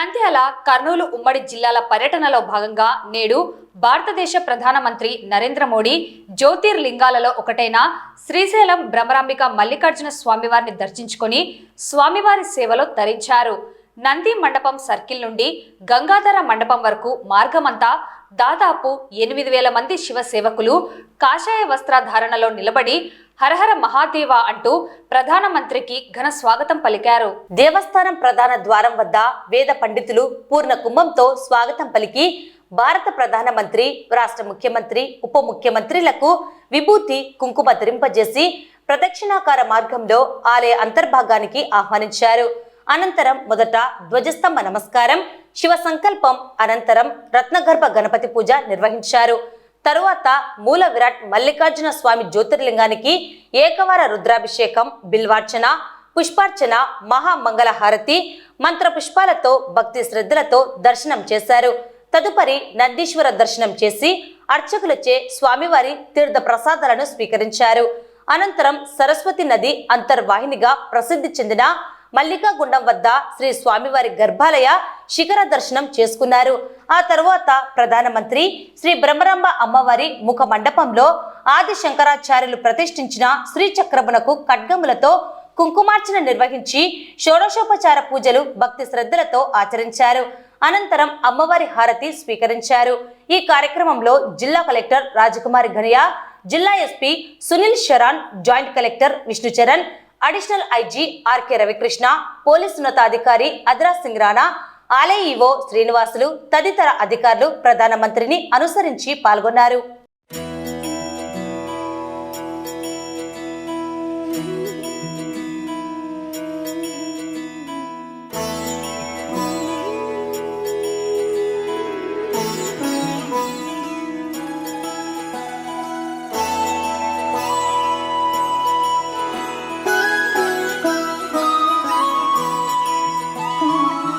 నంద్యాల కర్నూలు ఉమ్మడి జిల్లాల పర్యటనలో భాగంగా నేడు భారతదేశ ప్రధానమంత్రి నరేంద్ర మోడీ జ్యోతిర్లింగాలలో ఒకటైన శ్రీశైలం భ్రమరాంబిక మల్లికార్జున స్వామివారిని దర్శించుకొని స్వామివారి సేవలో తరించారు. నంది మండపం సర్కిల్ నుండి గంగాధర మండపం వరకు మార్గమంతా దాదాపు ఎనిమిది వేల మంది శివ సేవకులు కాషాయ వస్త్రధారణలో నిలబడి హరహర మహాదేవ అంటూ ప్రధానమంత్రికి ఘన స్వాగతం పలికారు. దేవస్థానం ప్రధాన ద్వారం వద్ద వేద పండితులు పూర్ణ కుంభంతో స్వాగతం పలికి భారత ప్రధానమంత్రి రాష్ట్ర ముఖ్యమంత్రి ఉప ముఖ్యమంత్రులకు విభూతి కుంకుమ ధరింపజేసి ప్రదక్షిణాకార మార్గంలో ఆలయ అంతర్భాగానికి ఆహ్వానించారు. అనంతరం మొదట ధ్వజస్తంభ నమస్కారం శివ సంకల్పం అనంతరం రత్నగర్భ గణపతి పూజ నిర్వహించారు. తరువాత మూల విరాట్ మల్లికార్జున స్వామి జ్యోతిర్లింగానికి ఏకవార రుద్రాభిషేకం బిల్వార్చన పుష్పార్చన మహామంగళహారతి మంత్ర పుష్పాలతో భక్తి శ్రద్ధలతో దర్శనం చేశారు. తదుపరి నందీశ్వర దర్శనం చేసి అర్చకులచే స్వామివారి తీర్థ ప్రసాదాలను స్వీకరించారు. అనంతరం సరస్వతి నది అంతర్వాహినిగా ప్రసిద్ధి చెందిన మల్లికాగుండం వద్ద శ్రీ స్వామివారి గర్భాలయ శిఖర దర్శనం చేసుకున్నారు. ఆ తర్వాత ప్రధానమంత్రి శ్రీ బ్రహ్మరాంబ అమ్మవారి ముఖ మండపంలో ఆది శంకరాచార్యులు ప్రతిష్ఠించిన శ్రీచక్రమునకు ఖడ్గములతో కుంకుమార్చన నిర్వహించి షోడశోపచార పూజలు భక్తి శ్రద్ధలతో ఆచరించారు. అనంతరం అమ్మవారి హారతి స్వీకరించారు. ఈ కార్యక్రమంలో జిల్లా కలెక్టర్ రాజకుమారి ఘనియా జిల్లా SP Sunil Sharan joint collector Vishnucharan additional IG RK Ravikrishna police ఉన్నతాధికారి అద్రా సింగ్ రాణా ఆలయ ఈవో శ్రీనివాసులు తదితర అధికారులు ప్రధానమంత్రిని అనుసరించి పాల్గొన్నారు.